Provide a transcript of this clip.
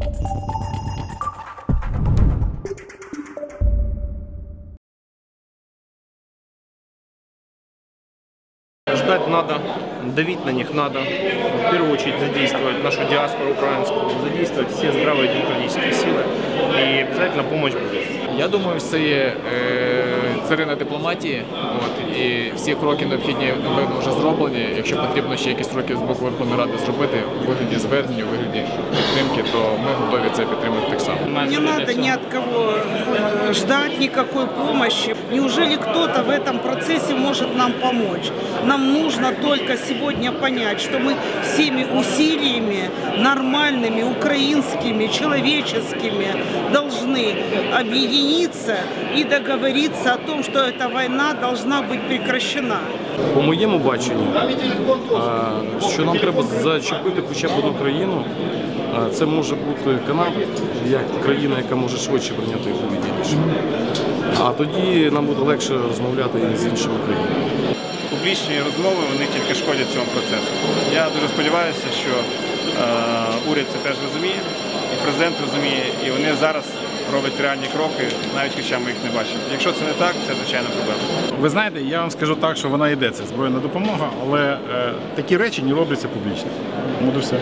Ждать надо, давить на них надо. В первую очередь задействовать нашу диаспору украинскую, задействовать все здравые демократические силы. И обязательно помощь будет. Я думаю, це є е, царина дипломатії. От, і всі кроки необхідні напевно вже зроблені. Якщо потрібно ще якісь кроки з боку Верховної Ради зробити у вигляді звернення, у вигляді підтримки, то ми готові це підтримати так само. Не надо ни от кого э, ждать никакой помощи. Неужели кто-то в этом процессе может нам помочь? Нам нужно только сегодня понять, что мы всеми усилиями, нормальными, украинскими, человеческими, должны объединиться и договориться о том, что эта война должна быть прекращена. По моєму баченню, що нам треба зачепити хоча б одну країну, це може бути Канада, як країна, яка може швидше прийняти відповідні рішення. А тоді нам буде легше розмовляти і з іншими країнами. публічні розмови вони тільки шкодять цьому процесу. Я дуже сподіваюся, що е, уряд це теж розуміє, і президент розуміє, і вони зараз роблять реальні кроки, навіть хоча ми їх не бачимо. Якщо це не так, це звичайно проблема. Ви знаєте, я вам скажу так, що вона йде, це збройна допомога, але е, такі речі не робляться публічно. Буду все.